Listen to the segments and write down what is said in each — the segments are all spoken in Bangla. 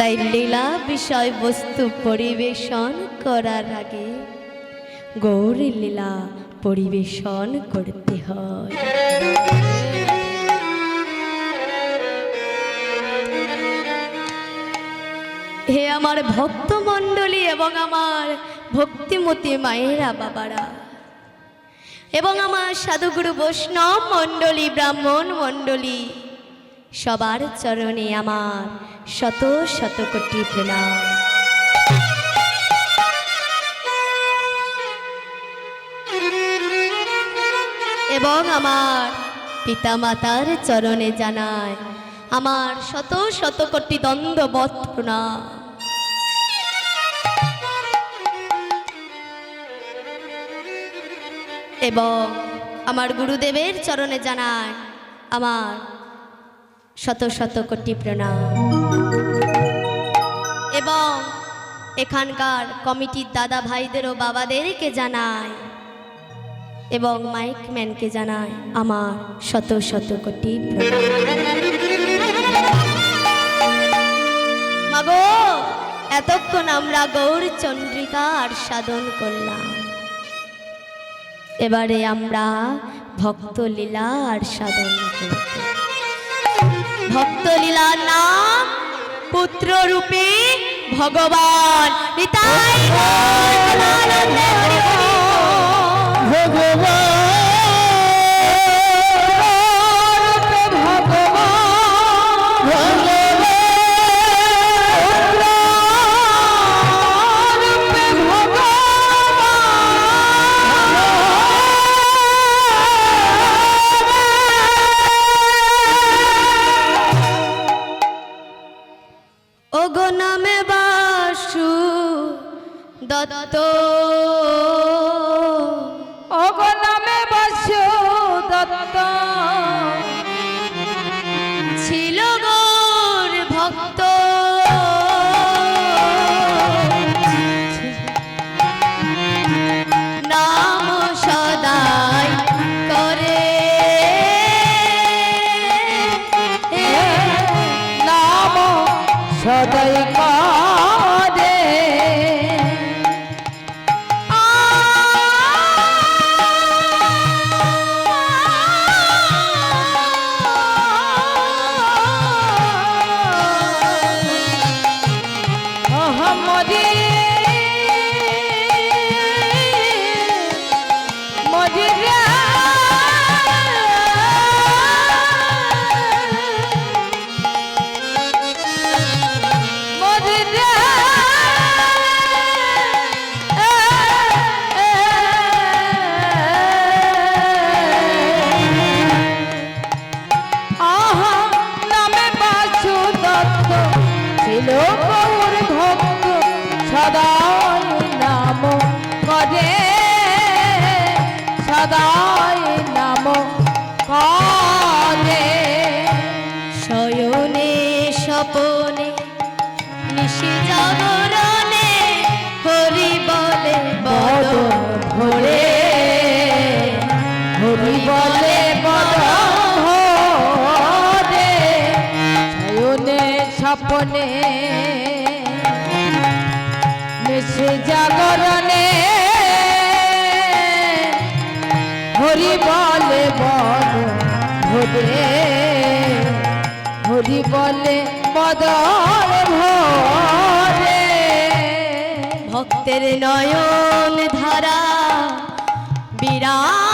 তাই লীলা বিষয়বস্তু পরিবেশন করার আগে গৌরী লীলা পরিবেশন করতে হয়। হে আমার ভক্তমণ্ডলী এবং আমার ভক্তিমতী মায়েরা বাবারা, এবং আমার সাধুগুরু বৈষ্ণব মণ্ডলী, ব্রাহ্মণ মণ্ডলী সবার চরণে আমার শত শত কোটি প্রণাম। এবং আমার পিতামাতার চরণে জানায় আমার শত শত কোটি দ্বন্দ্ববত প্রণাম। এবং আমার গুরুদেবের চরণে জানায় আমার শত শত কোটি প্রণাম। এবং এখানকার কমিটির দাদা ভাইদের ও বাবাদেরকে জানায় এবং মাইকম্যানকে জানায় আমার শত শত কোটি মাগো, এতক্ষণ আমরা গৌর চন্দ্রিকার সাধন করলাম। এবারে আমরা ভক্ত লীলার সাধন করব। ভক্ত লীলার নাম পুত্র রূপে ভগবান নিতাই সদাই নাম হরি বলে বদল ভরে ভক্তের নয়ন ধারা বিরাম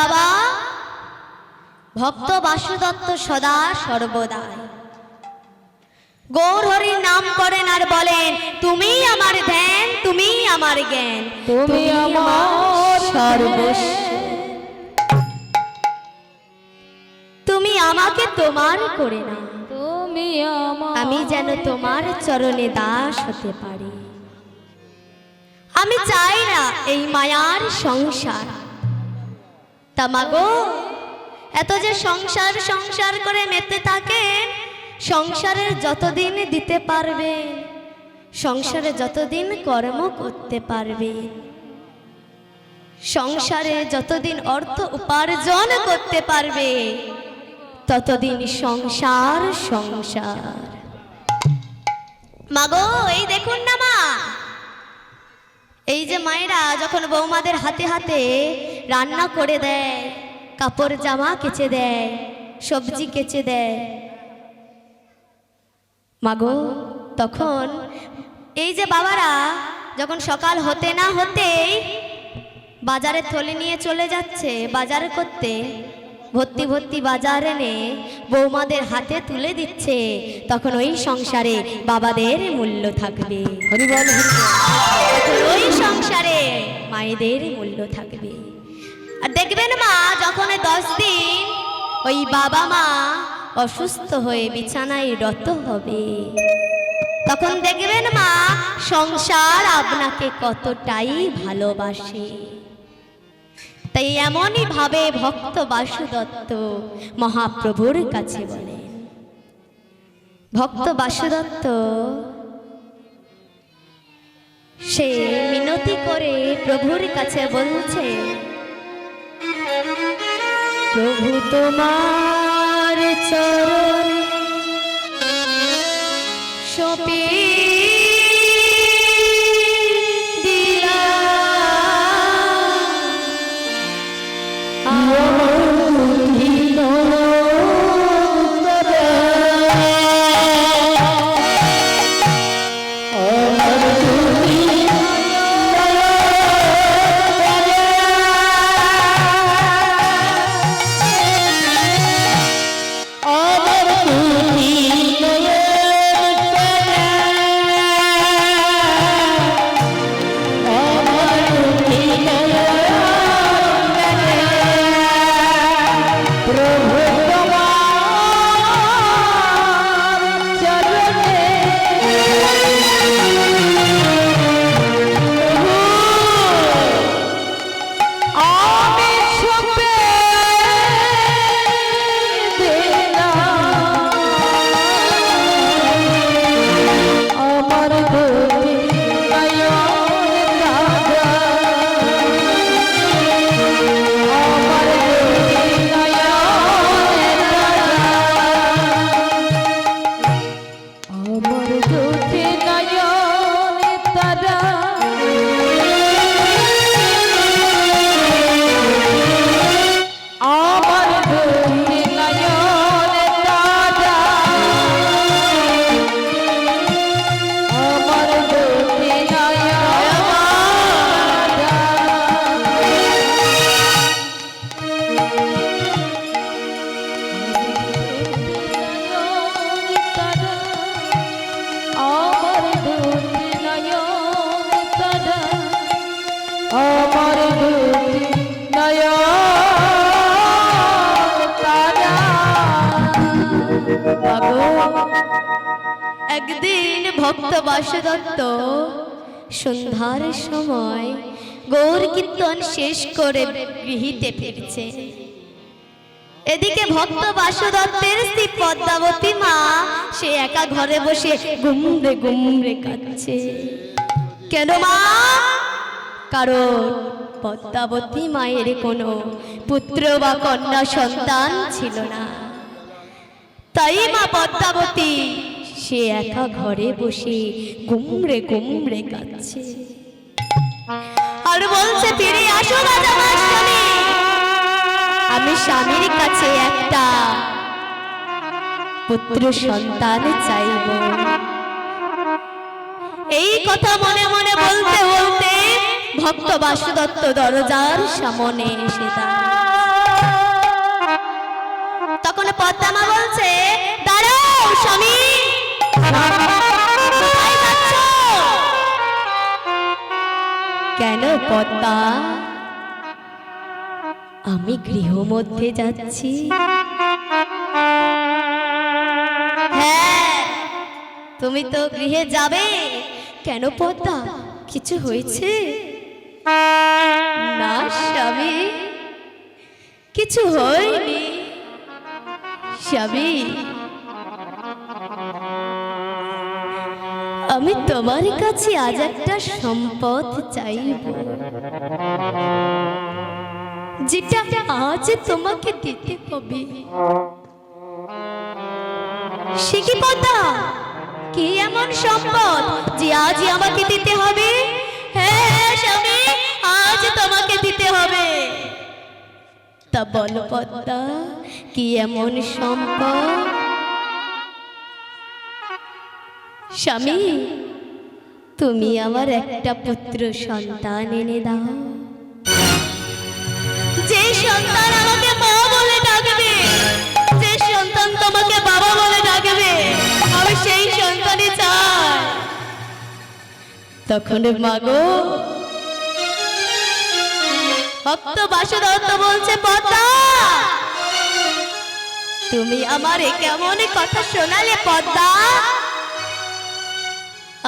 বাবা। ভক্ত বাসুদত্ত সদা সর্বদাই। গৌর হরির নাম করেন আর বলেন তুমি আমার ধ্যান তুমি আমার জ্ঞান তুমি আমার সর্বস্ব। তুমি আমাকে তোমার করে না তুমি আমি যেন তোমার চরণে দাস হতে পারি। আমি চাই না এই মায়ার সংসার। তা মাগো এত যে সংসার সংসার করে মেতে থাকেন সংসারের যতদিন দিতে পারবে, সংসারে যতদিন কর্ম করতে পারবে, সংসারে যতদিন অর্থ উপার্জন করতে পারবে, ততদিন সংসার সংসার। মাগো এই দেখুন না মা যে মায়েরা যখন বৌমাদের হাতে হাতে রান্না করে দেয়, কাপড় জামা কেচে দেয়, সবজি কেচে দেয় মাগো তখন এই যে বাবারা যখন সকাল হতে না হতেই বাজারে থলে নিয়ে চলে যাচ্ছে, বাজার করতে ভর্তি ভর্তি বাজার এনে বৌমাদের হাতে তুলে দিচ্ছে। তখন ওই সংসারে বাবাদের মূল্য থাকবে। ওই সংসারে মায়েদের মূল্য থাকবে। আর দেখবেন মা যখন দশ দিন ওই বাবা মা অসুস্থ হয়ে বিছানায় রত হবে তখন দেখবেন মা সংসার আপনাকে কতটাই ভালোবাসে। তাই এমনই ভাবে ভক্ত বাসুদত্ত মহাপ্রভুর কাছে বলেন ভক্ত বাসুদত্ত, সে মিনতি করে প্রভুর কাছে বলছে, প্রভু তোমার চরণ সপে প্রভু একদিন ভক্ত বাসুদত্ত সন্ধ্যার সময় গৌর কীর্তন শেষ করে গৃহীতে ফিরছে। এদিকে ভক্ত বাসুদত্তের স্ত্রী পদ্মাবতী মা, সে একা ঘরে বসে গুমরে গুমরে কাঁদছে। কেন মা? কারণ পদ্মাবতী মায়ের কোনো পুত্র বা কন্যা সন্তান ছিল না। তাই মা পদ্মাবতী সে একা ঘরে বসে গুমরে গুমরে কাঁদছে আর বলছে, ফিরে আসো আমি স্বামীর কাছে একটা পুত্র সন্তান চাইব এই কথা মনে মনে বলতে বলতে ভক্ত বাসুদত্ত দরজার সামনে এসে। তখন পদ্মামা বলছে, দাঁড়াও স্বামী? কেন পদ্মা? আমি গৃহ মধ্যে যাচ্ছি। হ্যাঁ তুমি তো গৃহে যাবে। কেন পদ্মা? কিছু হয়েছে? না স্বামী, কিছু হয়নি। স্বামী আমি তোমার কাছে আজ একটা সম্পদ চাইব। যেটা আজ তোমাকে দিতে হবে। সে কি পদ্মা? কি এমন সম্পদ যে আজই আমাকে দিতে হবে? হ্যাঁ, স্বামী আজ তোমাকে দিতে হবে। তা বলো পদ্মা কি এমন সম্পদ স্বামী, তুমি আমার একটা পুত্র সন্তান এনে দাও। যে সন্তান আমাকে মা বলে ডাকবে, যে সন্তান তোমাকে বাবা বলে ডাকবে, আমি সেই সন্তানই চাই। তখন মাগো ভক্ত বাসুদত্ত বলছে, পদ্মা, তুমি আমার কেমন কথা শোনালে, পদ্মা?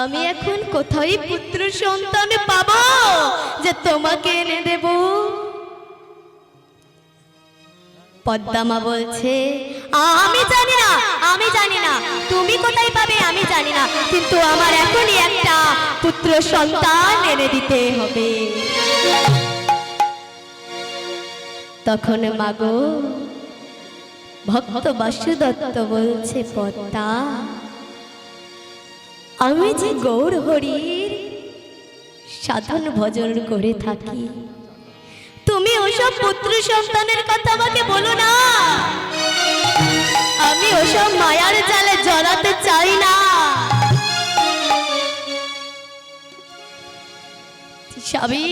আমি এখন কোথায় পুত্র সন্তান পাবো যে তোমাকে এনে দেব? পদ্মামা বলছে, আমি জানি না, আমি জানি না। তুমি কোথায় পাবে আমি জানি না, কিন্তু আমার এখনই একটা পুত্র সন্তান এনে দিতে হবে। তখন মাগো, ভক্ত বাসুদত্ত বলছে, পদ্মা আমি যে গৌর হরির সাধন ভজন করে থাকি, তুমি ওসব পুত্র সন্তানের কথা আমাকে বলো না। আমি ওসব মায়ার জালে জড়াতে চাই না। স্বামী,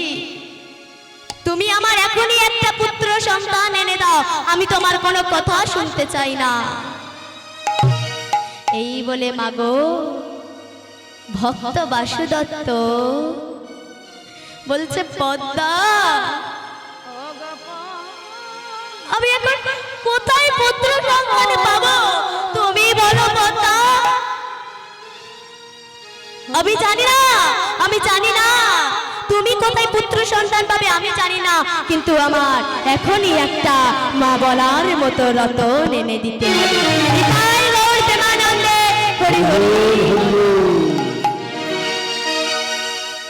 তুমি আমার এখনই একটা পুত্র সন্তান এনে দাও, আমি তোমার কোনো কথা শুনতে চাই না। এই বলে, মাগো ভক্ত বাসুদত্ত। বলছে, পদ্মা, আমি এখন কোথায় পুত্র সন্তান পাবো? তুমি বলো, পদ্মা। আমি জানি না, আমি জানি না। তুমি কোথায় পুত্র সন্তান পাবে, আমি জানি না। কিন্তু আমার এখনই একটা মা বলার মতো রতন এনে দিতে হবে। হরি হরি।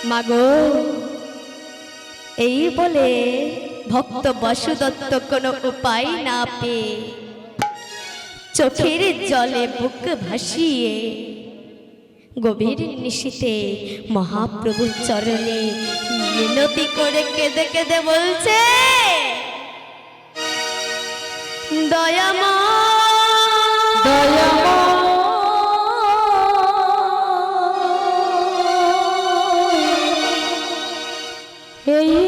মাগো, এই বলে ভক্ত বসুদত্ত কোনো উপায় না পেয়ে চোখের জলে বুক ভাসিয়ে গভীর নিশীতে মহাপ্রভুর চরণে মিনতি করে কেঁদে কেঁদে বলছে দয়াময় এই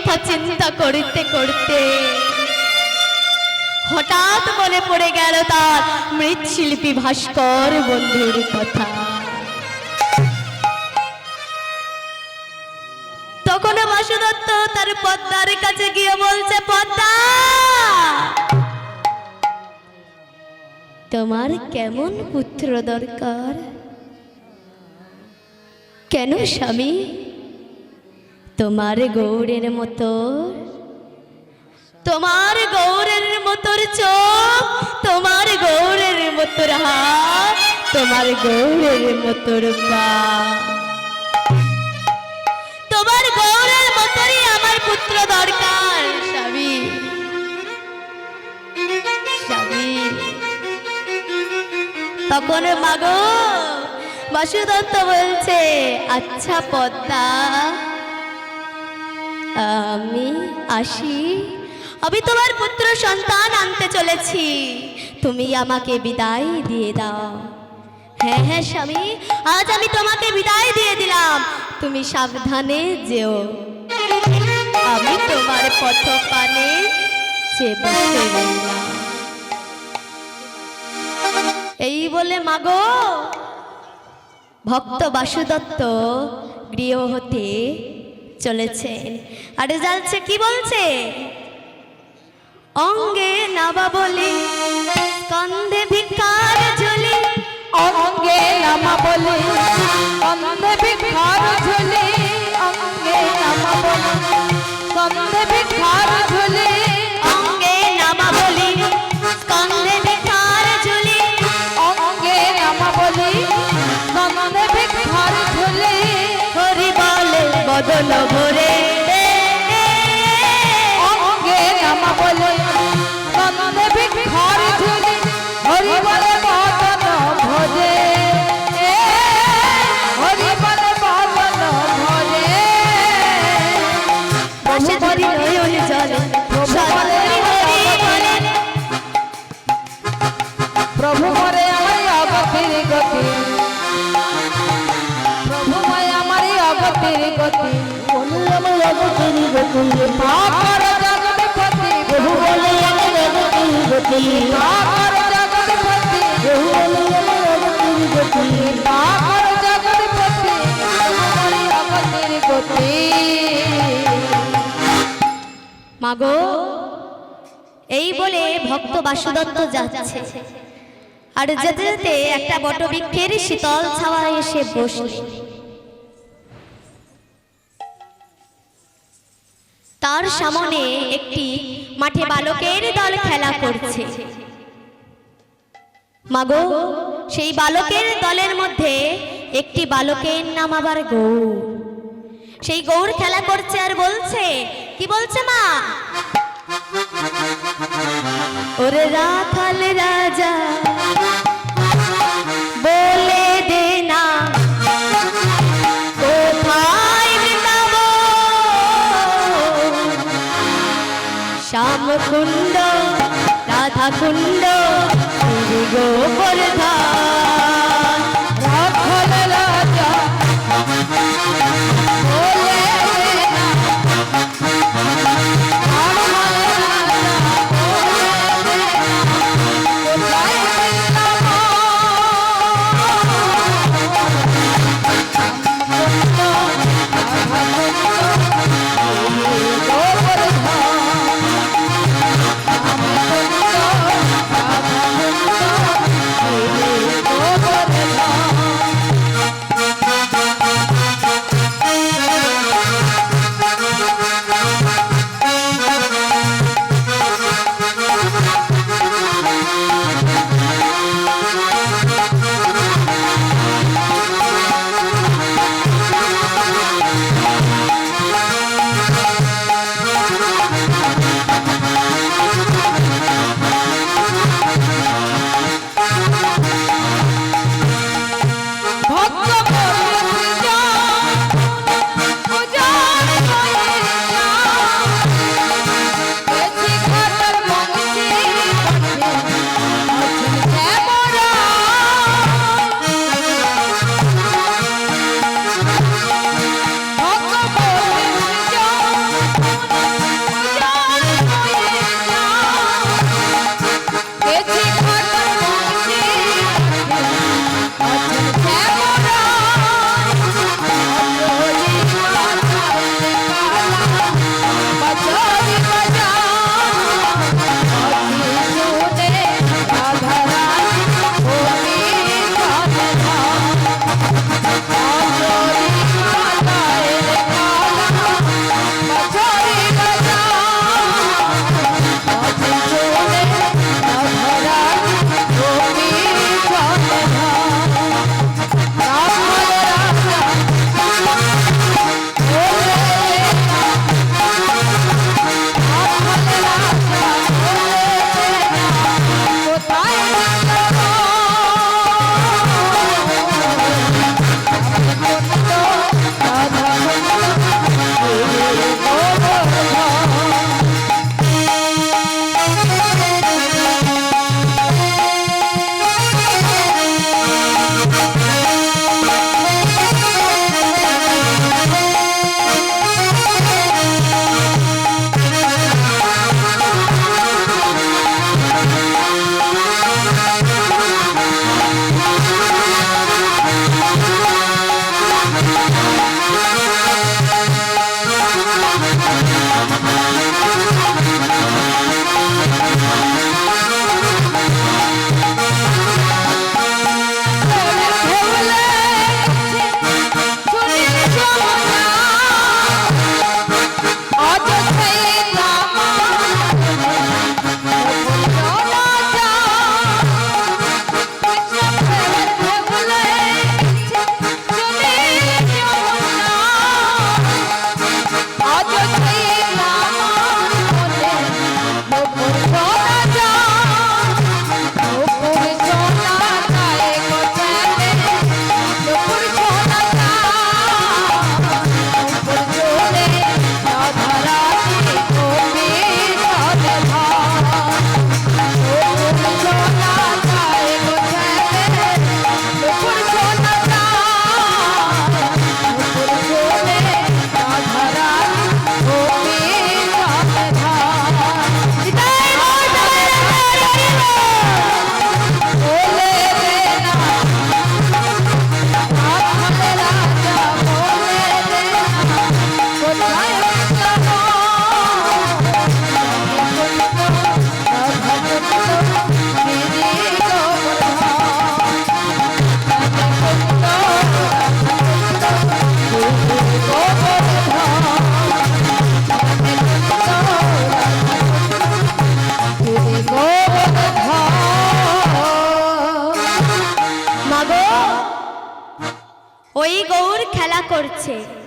কথা চিন্তা করতে করতে। হঠাৎ মনে পড়ে গেল তার মৃৎশিল্পী ভাস্কর বন্ধুর কথা। তখন বাসুদত্ত তার পদ্মার কাছে গিয়ে বলছে, পদ্মা! তোমার কেমন পুত্র দরকার? কেন স্বামী? তোমার গৌরের মতো। তোমার গৌরের মতোর চোখ, তোমার গৌরের মতোর হাত, তোমার গৌরের মতোর পা। তোমার গৌরের মতোরই আমার পুত্র দরকার, স্বামী। স্বামী। তখন মাগো বাসুদত্ত বলছে আচ্ছা পদ্মা আমি আসি। আমি তোমার পুত্র সন্তান আনতে চলেছি। তুমি আমাকে বিদায় দিয়ে দাও। হ্যাঁ হ্যাঁ স্বামী, আজ আমি তোমাকে বিদায় দিয়ে দিলাম। তুমি সাবধানে যেও। আমি তোমার পথ পানে। এই বলে, মাগো, ভক্ত বাসুদত্ত গৃহ হতে চলেছেন আর রেজাল্টে কি বলছে? অঙ্গে নাবা বলি কন্ধে ভিক্ষার ঝুলি। অঙ্গে নামা বলে কন্ধে ভিক্ষার ঝুলি। অঙ্গে নামা বলে কন্ধে ভিক্ষার ঝুলি। বদল মাগো, এই বলে ভক্ত বাসুদত্ত যাচ্ছে। আর যেতে যেতে একটা বটবৃক্ষের শীতল ছাওয়ায় এসে বসল। তার সামনে একটি মাঠে বালকের দল খেলা করছে। মাগো সেই বালকের দলের মধ্যে একটি বালকের নাম আবার গৌর। সেই গৌর খেলা করছে আর বলছে কি বলছে মা? ওরে রাখাল রাজা কুণ্ড রাধা কুণ্ড গোবর্ধন